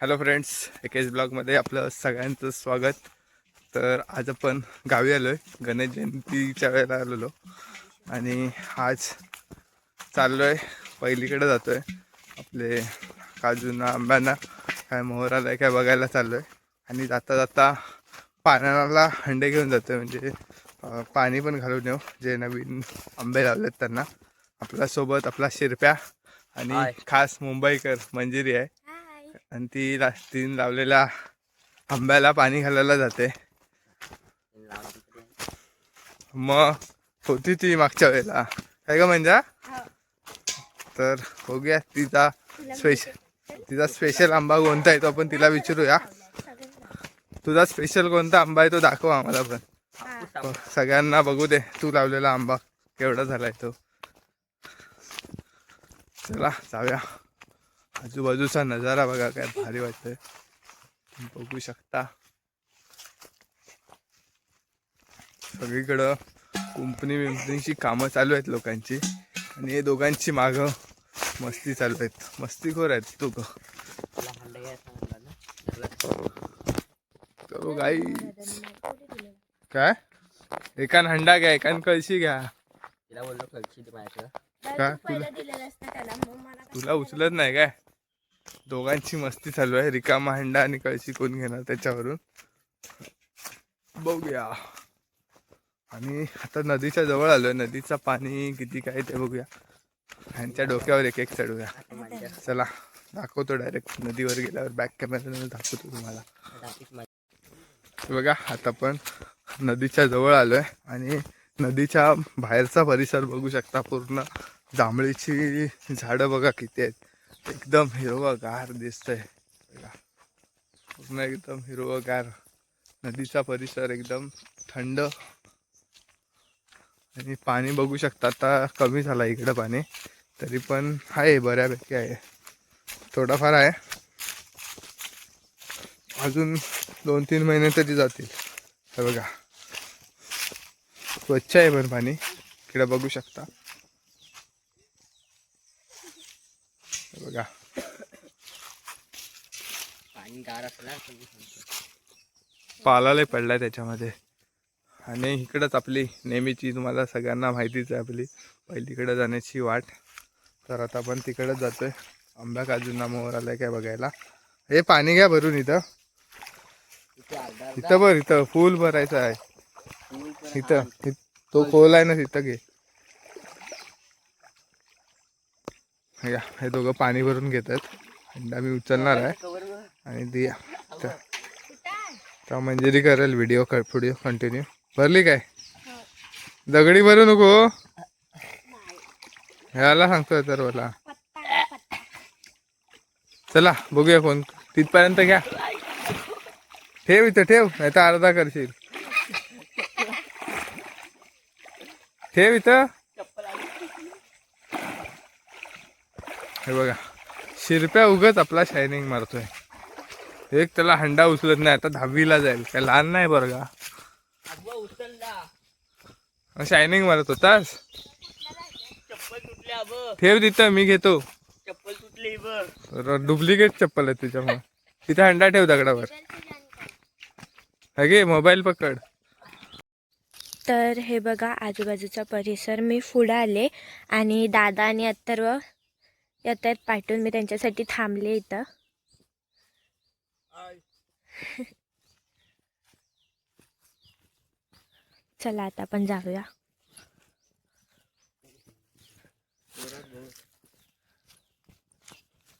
Hello friends एकेच ब्लॉगमध्ये आपलं सगळ्यांचं स्वागत. तर आज आपण गावी आलो आहे गणेश जयंतीच्या वेळेला आलेलो. आणि आज चाललो आहे पहिलीकडे जातो आहे आपले काजूंना आंब्यांना काय मोहर आला आहे काय बघायला चाललो आहे आणि जाता जाता पाण्याला हंडे घेऊन जातो आहे म्हणजे पाणी पण घालून येऊ. जे नवीन आंबे लावलेत त्यांना. आपल्यासोबत आपला शिरप्या आणि. खास मुंबईकर मंजिरी आहे. आणि ती तीन लावलेल्या आंब्याला पाणी घालायला जाते. मग होती ती मागच्या वेळेला. काय का म्हणजे तर बघूया तिचा स्पेशल तिचा स्पेशल आंबा कोणता आहे तो आपण तिला विचारूया. तुझा स्पेशल कोणता आंबा आहे तो दाखव आम्हाला पण. हो, सगळ्यांना बघू दे तू लावलेला आंबा केवढा झालाय तो. चला जाऊया. आजूबाजूचा नजारा बघा काय भारी वाटतंय. बघू शकता. सगळीकडं कुंपणी विंपणीची कामं चालू आहेत लोकांची. आणि हे दोघांची मागं मस्ती चालू आहेत. मस्तीखोर आहेत तू तो गाई. काय? एकान हंडा घ्या एकान कळशी घ्या. तिला बोललो कळशी तुला उचलत नाही काय? दोघांची मस्ती चालू आहे. रिकामा हंडा आणि कळशी कोण घेणार त्याच्यावरून? बघूया. आणि आता नदीच्या जवळ आलोय. नदीचं पाणी किती काय ते बघूया. ह्यांच्या डोक्यावर एक एक चढूया. चला दाखवतो डायरेक्ट नदीवर गेल्यावर बॅक कॅमेरा दाखवतो तुम्हाला. बघा आता पण नदीच्या जवळ आलोय. आणि नदीच्या बाहेरचा परिसर बघू शकता पूर्ण. जांभळीची झाडं बघा किती आहेत. एकदम हिरवगार दिसतंय. पूर्ण एकदम हिरवगार. नदीचा परिसर एकदम थंड. आणि पाणी बघू शकता आता कमी झाला इकडं पाणी. तरी पण आहे बऱ्यापैकी आहे. थोडाफार आहे. अजून दोन तीन महिने तरी जातील. हे बघा. स्वच्छ आहे पण पाणी. इकडं बघू शकता. बघा. पाणी गार असला. पालाले पडलाय त्याच्यामध्ये. आणि इकडंच आपली नेहमीची तुम्हाला सगळ्यांना माहितीच आहे आपली. पहिलीकडे जाण्याची वाट. तर आता आपण तिकडंच जातोय. आंब्या काजूंना मोहर आलाय काय बघायला. हे पाणी घ्या भरून इथं. इथे भर इथं. फुल भरायचं आहे. इथं तो खोल आहे ना तिथं घे. या हे दोघं पाणी भरून घेतात अंडा मी उचलणार आहे. आणि ती तर मंजिरी करेल व्हिडिओ पुढे कंटिन्यू भरली काय? दगडी भरू नको हो. ह्याला सांगतोय तर मला चला बघूया कोण तिथपर्यंत घ्या. ठेव इथं ठेव नाही तर अर्धा करशील. ठेव इथं. हे बघा. शिरप्या उगच आपला शायनिंग मारतोय. एक त्याला हंडा उचलत नाही आता दहावीला जाईल. काय लहान नाही बरं का शायनिंग मारत होतास? ठेव तिथं मी घेतो. चप्पल तुटली डुप्लिकेट चप्पल आहे त्याच्यामुळे तिथं हंडा ठेव दगडावर. अगे मोबाईल पकड. तर हे बघा आजूबाजूचा परिसर. मी पुढं आले आणि दादा आणि अत्तर्व येत आहेत पाठवून मी त्यांच्यासाठी थांबले इथं. चला आता आपण जाऊया.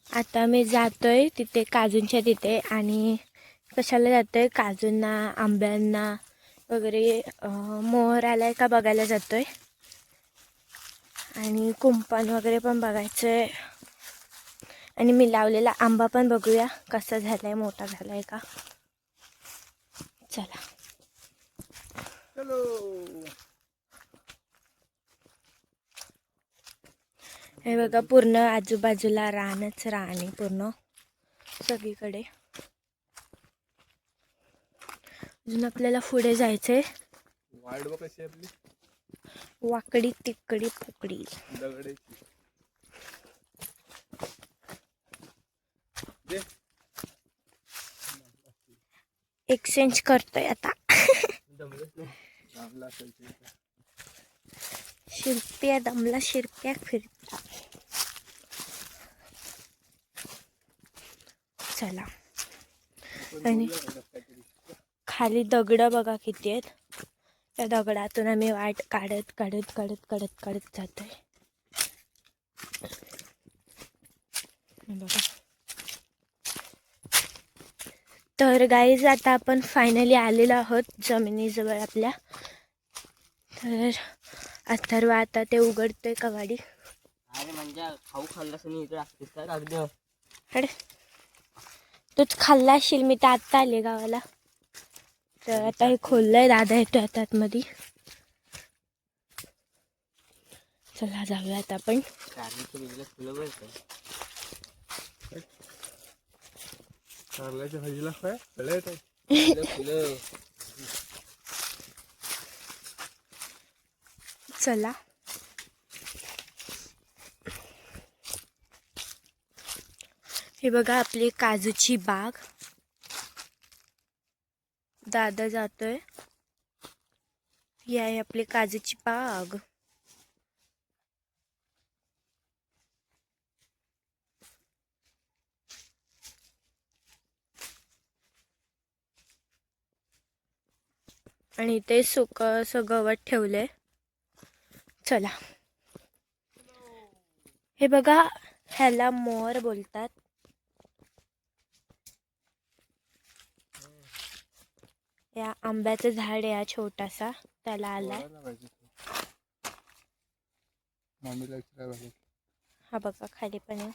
आता मी जातोय तिथे काजूंच्या तिथे आणि कशाला जातोय? काजूंना आंब्यांना वगैरे मोहर आलाय का बघायला जातोय. आणि कुंपण वगैरे पण बघायचंय. आणि मी लावलेला आंबा पण बघूया कसा झालाय मोठा झालाय का? चला. हे बघा पूर्ण आजूबाजूला रानच रान आहे पूर्ण सगळीकडे. अजून आपल्याला पुढे जायचंय. वाकडी तिकडी पुकडी एक्सचेंज करतोय आता. शिरप्या दमला शिरप्या फिरता. चला. आणि खाली दगड बघा किती आहेत. त्या दगडातून आम्ही वाट काढत काढत काढत काढत काढत जातोय. बघा. तर गाईज आता आपण फायनली आलेलो आहोत जमिनीजवळ आपल्या. तर अथर्व आता ते उघडतोय कवाडी. अरे म्हणजे खाऊ खाल्ला इकडे अरे तूच खाल्ला असशील मी तर आत्ता आले गावाला. तर आता हे खोललंय दादा येतोय आता आतमध्ये. चला जाऊया आता आपण कारल्याच्या भाजीला काय? फळ येतात फुलं चला. हे बघा आपली काजूची बाग. दादा जातोय. ही आहे आपली काजूची बाग. आणि इथे सुक असं गवत ठेवलंय. चला. हे बघा ह्याला मोर बोलतात. या आंब्याचं झाड आहे छोटासा त्याला आलाय. हा बघा खाली पण आहे.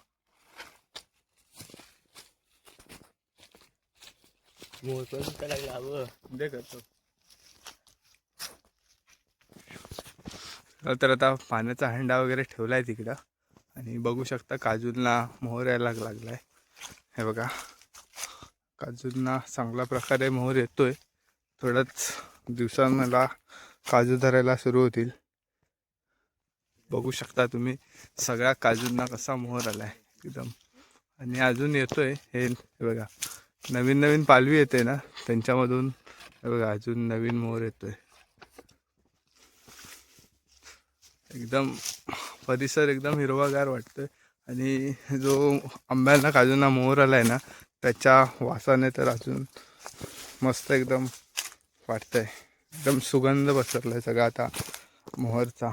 मोठं सुद्धा लागला हवं दे करतो तर आता पाण्याचा हंडा वगैरे ठेवला आहे तिकडं. आणि बघू शकता काजूंना मोहर यायला लागलाय. हे बघा. काजूंना चांगल्या प्रकारे मोहर येतोय. थोड्याच दिवसांना काजू धरायला सुरू होतील. बघू शकता तुम्ही सगळ्या काजूंना कसा मोहर आलाय एकदम. आणि अजून येतोय हे हे बघा. नवीन नवीन पालवी येते ना त्यांच्यामधून. हे बघा अजून नवीन मोहर येतोय. एकदम परिसर एकदम हिरवागार वाटतोय. आणि जो आंब्यांना काजूंना मोहर आला आहे ना त्याच्या वासाने तर अजून मस्त एकदम वाटतंय. एकदम सुगंध पसरलाय सगळा आता मोहरचा.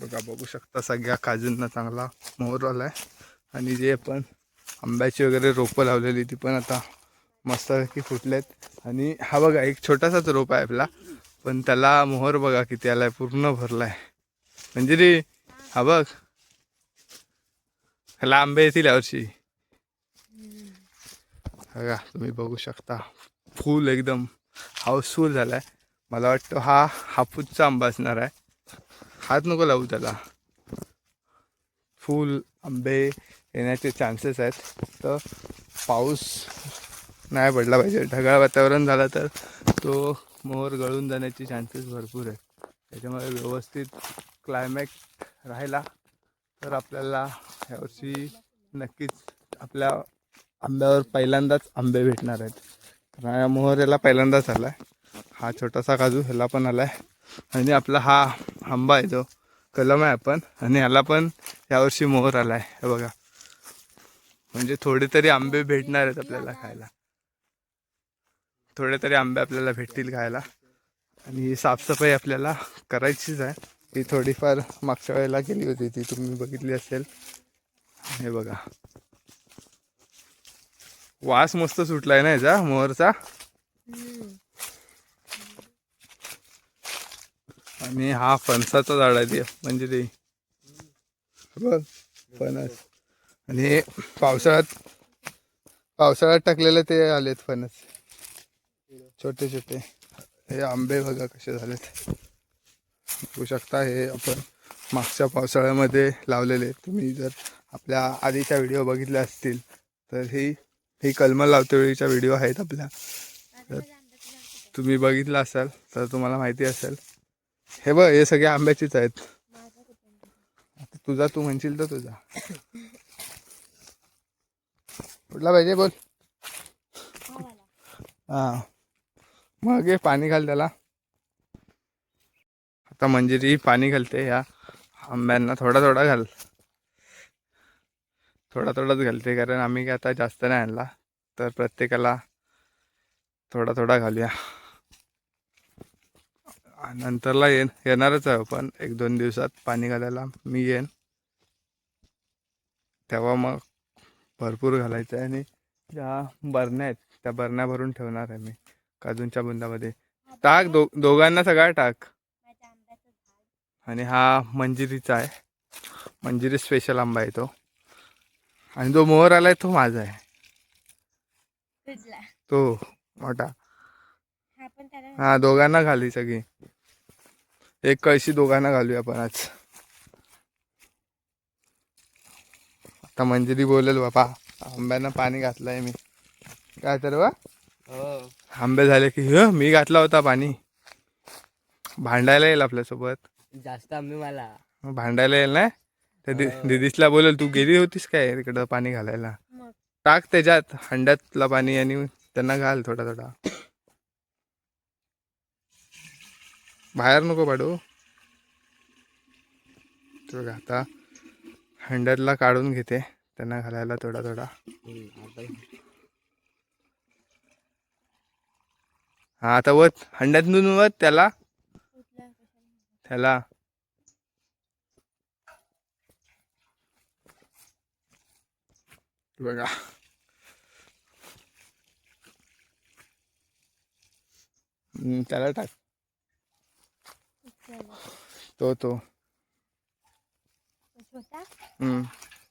बघा बघू शकता सगळ्या काजूंना चांगला मोहर आला आहे आणि जे आपण आंब्याची वगैरे रोपं लावलेली ती पण आता मस्तपैकी फुटलेत. आणि हा बघा एक छोटासाच रोप आहे आपला पण त्याला मोहर बघा किती आला आहे पूर्ण भरला आहे म्हणजे रे हा बघ. ह्याला आंबे येतील यावर्षी बघा तुम्ही बघू शकता. फुल एकदम हाऊसफुल झालाय. मला वाटतं हा हापूसचा आंबा असणार आहे. हात नको लावू त्याला. फुल आंबे येण्याचे चान्सेस आहेत. तर पाऊस नाही पडला पाहिजे. ढगाळ वातावरण झालं तर तो मोहर गळून जाण्याचे चान्सेस भरपूर आहेत. त्याच्यामुळे व्यवस्थित क्लायमॅक्स राहिला तर आपल्याला यावर्षी नक्कीच आपल्या आंब्यावर पहिल्यांदाच आंबे भेटणार आहेत. कारण या मोहर याला पहिल्यांदाच आला आहे हा छोटासा काजू ह्याला पण आला आहे आणि आपला हा आंबा आहे जो कलम आहे आपण आणि ह्याला पण यावर्षी मोहर आला आहे हे बघा. म्हणजे थोडे तरी आंबे भेटणार आहेत आपल्याला खायला. थोडे तरी आंबे आपल्याला भेटतील खायला. आणि साफसफाई आपल्याला करायचीच आहे. ती थोडीफार मागच्या वेळेला केली होती ती तुम्ही बघितली असेल. हे बघा. वास मस्त सुटलाय ना याचा मोहरचा? आणि हा फणसाचा झाड आहे ते म्हणजे ते. बघ फणस. आणि पावसाळ्यात पावसाळ्यात टाकलेले ते आलेत फणस. छोटे छोटे हे आंबे बघा कसे झालेत. बघू शकता हे आपण मागच्या पावसाळ्यामध्ये लावलेले तुम्ही जर आपल्या आधीच्या व्हिडिओ बघितल्या असतील तर ही ही कलमं लावते वेळीच्या व्हिडिओ आहेत आपल्या. तर तुम्ही बघितलं असाल तर तुम्हाला माहिती असेल. हे बघ हे सगळे आंब्याचीच आहेत. आता तुझा तू म्हणशील तर तुझा. कुठला पाहिजे बोल? हां. मग हे पाणी घाल त्याला. आता मंजिरी पाणी घालते या आंब्यांना थोडा थोडा घाल. थोडा थोडाच घालते कारण आम्ही काय आता जास्त नाही आणला तर प्रत्येकाला थोडा थोडा घालूया. नंतरला येन येणारच आहे पण एक दोन दिवसात पाणी घालायला मी येईन. तेव्हा मग भरपूर घालायचं आहे आणि ज्या बरण्या आहेत त्या बरण्या भरून ठेवणार आहे मी काजूंच्या बुंदामध्ये. टाक दो दोघांना सगळा टाक. आणि हा मंजिरीचा आहे. मंजिरी स्पेशल आंबा आहे तो. आणि जो मोहर आलाय तो माझा आहे. तो मोठा. हा पण त्याला हा दोघांना घाली सगळी. एक कळशी दोघांना घालूया आपण आज. आता मंजिरी बोलेल बाबा आंब्यांना पाणी घातलंय मी. काय तर बा. हो. आंबे झाले की "ह, मी घातला होता पाणी. भांडायला येईल आपल्यासोबत. जास्त आंबे मला. मग भांडायला येईल ना? दि हो. दिदीसला बोलेल तू गेली होतीस काय तिकडं पाणी घालायला? मग. टाक त्याच्यात हंड्यातला पाणी आणि त्यांना घाल थोडा थोडा बाहेर नको पाडू. तो बघा आता हंड्यातला काढून घेते त्यांना घालायला थोडा थोडा हा आता वत हंड्यातून वत त्याला. त्याला बघा. हम्म, त्याला टाक. तो तो.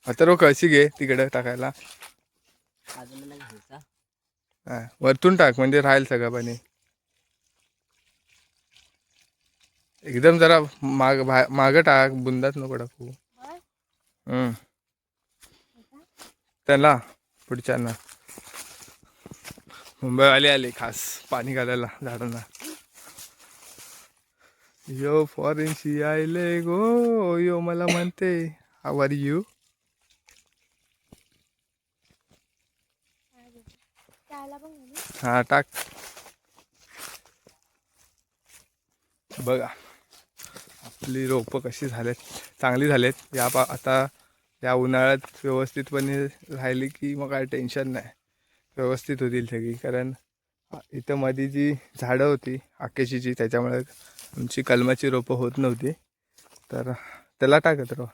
आता रो कळशी घे तिकडे टाकायला. हा, वरतून टाक म्हणजे राहील सगळं पाणी. एकदम जरा माग मागं टाक बुंदात नको टाकू. त्याला पुढच्यांना. मुंबईवाले आले खास पाणी घालायला झाडांना. यो फॉरेनशी आयले गो यो मला म्हणते. आर यू हा टाक. बघा. आपली रोपं कशी झालेत चांगली झालेत या पा आता या उन्हाळ्यात व्यवस्थितपणे राहिली की मग काय टेन्शन नाही. व्यवस्थित होतील सगळी. कारण इथं मध्ये जी झाडं होती आकेशीची त्याच्यामुळे आमची कलमाची रोपं होत नव्हती. तर त्याला टाकत राह.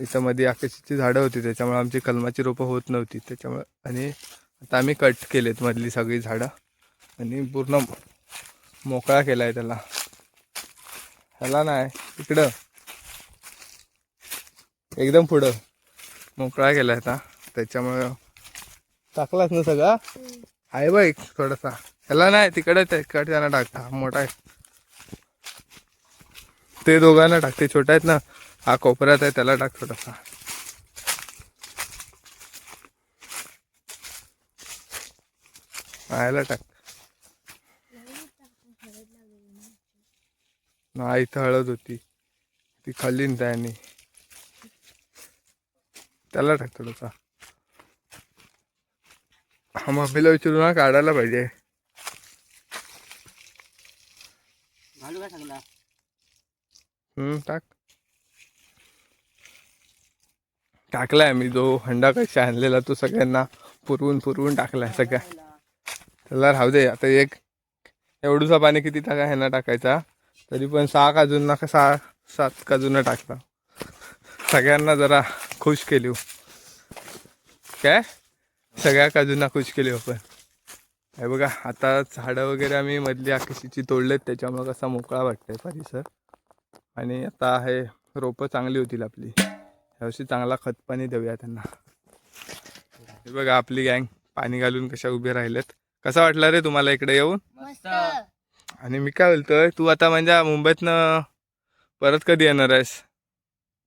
इथं मध्ये आकेशीची झाडं होती त्याच्यामुळे आमची कलमाची रोपं होत नव्हती. त्याच्यामुळे आणि आता आम्ही कट केलेत मधली सगळी झाडं. आणि पूर्ण मोकळा केला आहे त्याला. ह्याला नाही इकडं. एकदम पुढं. मोकळा गेला आता. त्याच्यामुळं टाकलाच ना सगळा? आहे बघ एक थोडासा. ह्याला नाही तिकडे तिकडे त्यांना टाकता मोठा आहे. ते दोघांना टाकते छोटा आहेत ना. हा कोपऱ्यात आहे त्याला टाक थोडासा. आयला टाक. ना इथं हळद होती. ती खाल्ली ना त्याने. त्याला टाक थोडासा. हा मम्मीला विचारून ना काढायला पाहिजे. हम्म टाक. टाकलाय मी जो हंडा कशा आणलेला तो सगळ्यांना पुरवून पुरवून टाकलाय सगळ्या. त्याला राहू दे आता एक एवढूसा पाणी किती टाका ह्यांना टाकायचा? तरी पण सहा काजूंना का सहा सात काजूंना टाकला सगळ्यांना जरा खुश केली हो. काय? सगळ्या काजूंना खुश केली हो आपण हे बघा आता झाडं वगैरे आम्ही मधली आकाशीची तोडलेत त्याच्यामुळे कसा मोकळा वाटतंय परिसर. आणि आता हे रोपं चांगली होतील आपली. यावर्षी चांगला खतपाणी देऊया त्यांना. हे बघा आपली गँग पाणी घालून कशा उभे राहिलेत. कसं वाटला रे तुम्हाला इकडे येऊन? मस्त. आणि मी काय बोलतोय तू आता म्हणजे मुंबईतनं परत कधी येणार आहेस?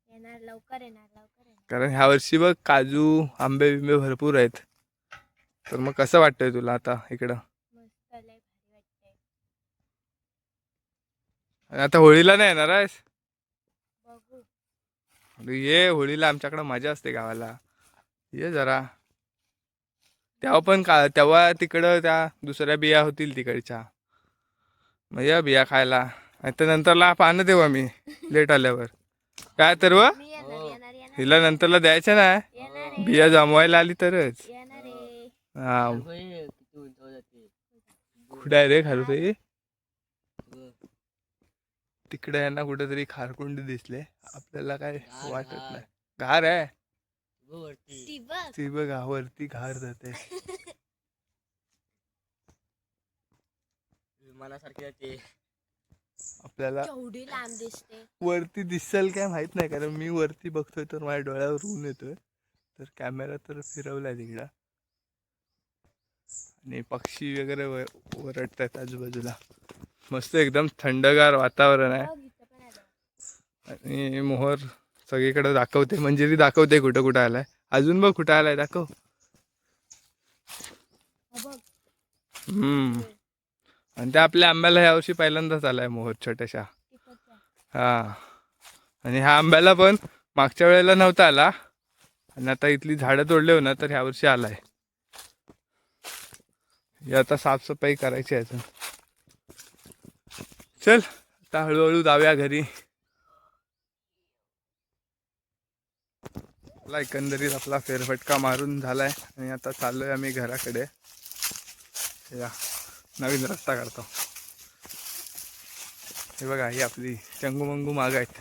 येणार लवकर येणार लवकर येणार. कारण ह्या वर्षी बघ काजू आंबे बिंबे भरपूर आहेत. तर मग कसं वाटतंय तुला आता इकडं? मस्त लय भारी वाटतंय. आणि आता होळीला नाही येणार आहेस? बघू. अरे ये होळीला आमच्याकडं मजा असते गावाला. ये जरा. तेव्हा पण का तेव्हा तिकडं त्या दुसऱ्या बिया होतील तिकडच्या. मग या बिया खायला. नाही तर नंतरला पानं देऊ आम्ही लेट आल्यावर. काय तर व? हो. हिला नंतरला द्यायचं ना. बिया जमवायला आली तरच. हा. कुठे आहे रे खारुताई? हो. तिकडे यांना कुठेतरी खारकुंडी दिसले. आपल्याला काय वाटत घार. नाही. घार आहे. हो. ती ती बघा वरती घार जाते. विमानासारखी जाते आपल्याला केवढी लांब दिसते. वरती दिसेल काय माहीत नाही कारण मी वरती बघतोय तर माझ्या डोळ्यावर ऊन येतोय. तर कॅमेरा तर फिरवलाय तिकडं. आणि पक्षी वगैरे व- ओरडतायत आजूबाजूला. मस्त एकदम थंडगार वातावरण आहे. आणि मोहर सगळीकडे दाखवते मंजिरी दाखवते कुठं कुठं आलाय. अजून बघ कुठं आलाय दाखव. हा हम्म. आणि त्या आपल्या आंब्याला यावर्षी पहिल्यांदाच आलाय मोहर छोट्याशा. हा. आणि ह्या आंब्याला पण मागच्या वेळेला नव्हता आला. आणि आता इथली झाडं तोडले हो ना तर ह्या वर्षी आलाय. हे आता साफसफाई करायची आहे अजून. चल आता हळूहळू जाऊया घरी. आपला एकंदरीत आपला फेरफटका मारून झालाय. आणि आता चाललोय आम्ही घराकडे. या. नवीन रस्ता करतो हे बघा ही आपली चंगूमंगू माग आहेत.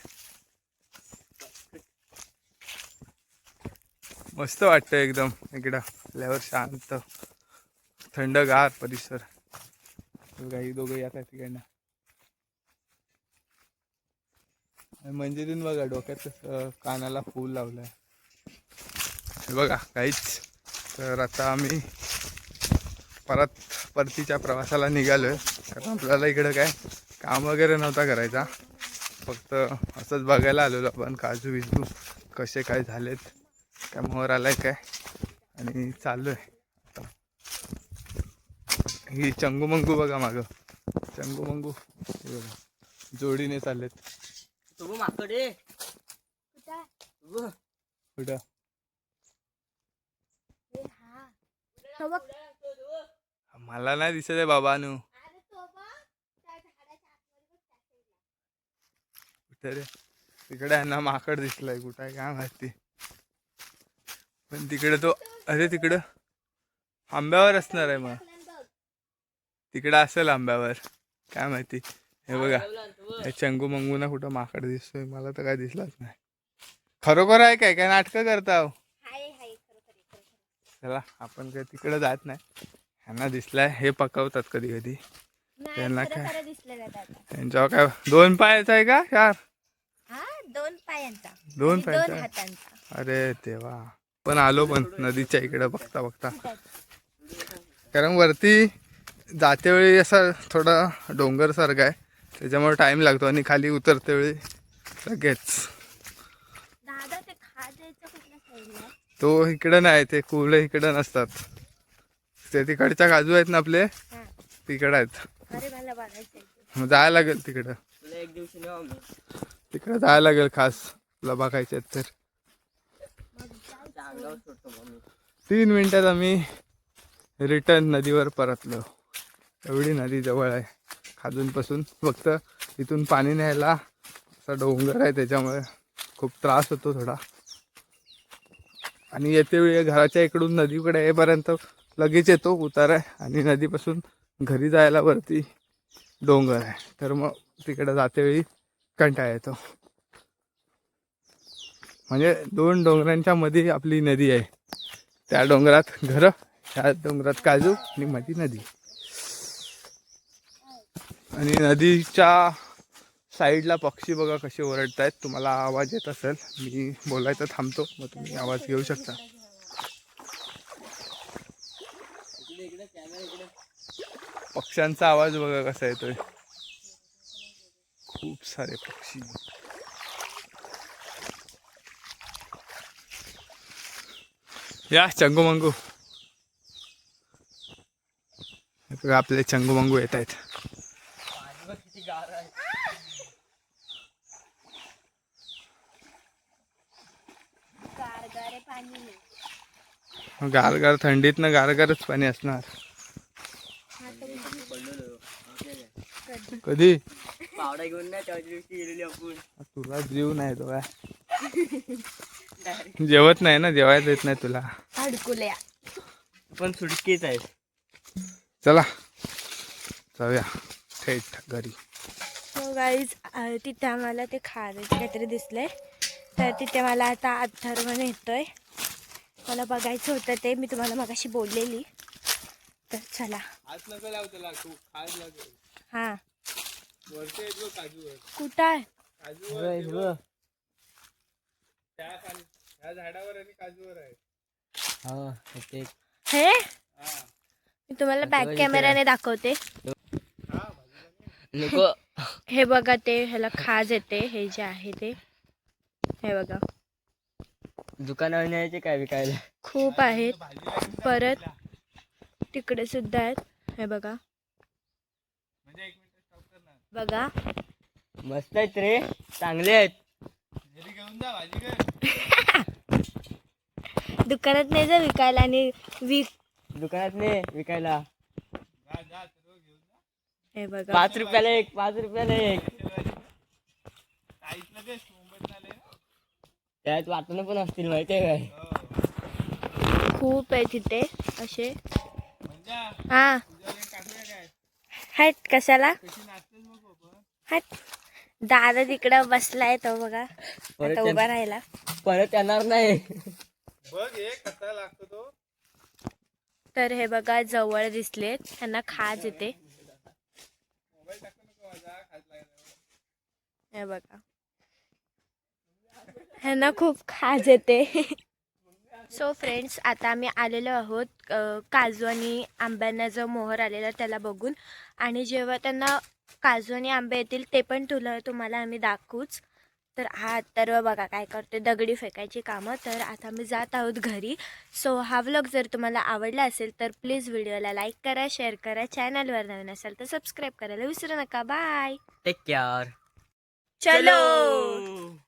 मस्त वाटतं एकदम. इकडं आल्यावर शांत थंडगार परिसर. बघा ही दोघं येत आहेत तिकडनं आणि मंजिरीन बघा डोक्यात कानाला फूल लावलंय. हे बघा काहीच. तर आता आम्ही परत परतीच्या प्रवासाला निघालोय. कारण आपल्याला इकडं काय काम वगैरे नव्हता करायचा. फक्त असंच बघायला आलेलो आपण काजू बिजू कसे काय झालेत काय मोहर आलाय काय? आणि चाललोय. आता ही चंगूमंगू बघा मागं. चंगूमंगू. हे बघा. जोडीने चाललेत. तू माकडे कुठं आहे? तू कुठं ए, हा. तो बघ. मला नाही दिसत आहे बाबानू अरे तो बघ. त्या झाडाच्या आतमध्ये बघ, त्या side ला. कुठे रे तिकडे आहे ना माकड दिसलाय कुठं आहे काय माहिती पण तिकडे तो अरे तिकडं आंब्यावर असणार आहे मग. तिकडं असेल आंब्यावर काय माहिती हे बघा चंगू मंगू ना कुठं माकड दिसतोय मला तर काय दिसलाच नाही खरोखर आहे काय काय नाटकं करता हो? चला आपण काय तिकडं जात नाही ह्यांना दिसलाय हे पकवतात कधी कधी त्यांना काय? त्यांच्यावर काय दोन पायाचा आहे का? चार? हा दोन पायांचा. दोन पायांचा? अरे तेव्हा पण आलो पण नदीच्या इकडे बघता बघता? कारण वरती जाते वेळी असा थोडा डोंगर सारखा आहे. त्याच्यामुळे टाइम लागतो आणि खाली उतरते वेळी लगेच. तो इकडं नाही ते कुले इकडं नसतात. ते तिकडच्या काजू आहेत ना आपले तिकडं आहेत. मग जायला लागेल तिकडं. तिकडं जायला लागेल खास तुला बघायचे आहेत तर. तीन मिनिटात आम्ही रिटर्न नदीवर परतलो. एवढी नदी जवळ आहे खाजूनपासून. फक्त इथून पाणी न्यायला असा डोंगर आहे त्याच्यामुळे खूप त्रास होतो थोडा. आणि येते वेळी घराच्या इकडून नदीकडे येईपर्यंत लगेच येतो उतार आहे आणि नदीपासून घरी जायला वरती डोंगर आहे. तर मग तिकडे जातेवेळी कंटाळा येतो. म्हणजे दोन डोंगरांच्या मध्ये आपली नदी आहे. त्या डोंगरात घरं ह्या डोंगरात काजू आणि मधी नदी. आणि नदीच्या साईडला पक्षी बघा कसे ओरडत आहेत तुम्हाला आवाज येत असेल मी बोलायचं थांबतो मग तुम्ही आवाज घेऊ शकता इकडे इकडे कॅमेरा इकडे पक्ष्यांचा आवाज बघा कसा येतोय. खूप सारे पक्षी. या चंगू मंगू. बघा आपले चंगू मंगू येत आहेत. गारगारे गारगार थंडीतनं गारगारच पाणी असणार. कधी? पावडा घेऊन नाही त्या दिवशी गेलेली आपण. तुला जीव नाही तो काय? जेवत नाही ना जेवायला येत नाही तुला. अडकुल्या. पण सुटकीच आहे चला जाऊया. थेट घरी. हो गाईज तिथे आम्हाला ते खाण्याचे काहीतरी दिसले तर तिथे मला आता अथर्वण येतोय मला बघायचं होतं ते मी तुम्हाला मगाशी बोललेली. तर चला. हां. कुठं आहे? काजूवर त्या खाली त्या झाडावर आणि काजूवर आहे. ते हे? हा. मी तुम्हाला बॅक कॅमेऱ्याने दाखवते. नको. हे बघा ते ह्याला खाज येते हे जे आहे ते. हे बघा. दुकानावर न्यायचे काय विकायला? खूप आहेत. परत तिकडे सुद्धा आहेत. हे बघा म्हणजे एक मिनिट स्टॉप कर ना बघा. मस्त आहेत रे. चांगले आहेत. घरी घेऊन जा भाजी कर दुकानात नाही जा विकायला आणि विक. दुकानात ने विकायला. हे बघा. पाच रुपयाला एक पाच रुपयाला एक. त्यात वाटणं पण असतील माहिती आहे काय? हो. खूप आहे तिथे असे. म्हणजे हा. हट कशाला कशी नाचतेस मग आपण हट. दादा तिकडं बसलाय तो बघा. परत आता उभा राहिला. परत येणार नाही. बघ हे कसा लागतो तो. तर हे बघा जवळ दिसलेत त्यांना खाज येते. हे बघा. ह्यांना खूप खाज येते. सो फ्रेंड्स आता आम्ही आलेलो आहोत अ, काजू आणि आंब्यांना जो मोहर आलेला त्याला बघून. आणि जेव्हा त्यांना काजू आणि आंबे येतील ते पण तुला तुम्हाला आम्ही दाखवूच. तर हा तर बघा काय करते दगडी फेकायची कामं. तर आता आम्ही जात आहोत घरी. सो हा व्लॉग जर तुम्हाला आवडला असेल तर प्लीज व्हिडिओला लाईक करा शेअर करा चॅनलवर नवीन असेल तर सबस्क्राईब करायला विसरू नका. बाय टेक केअर चलो.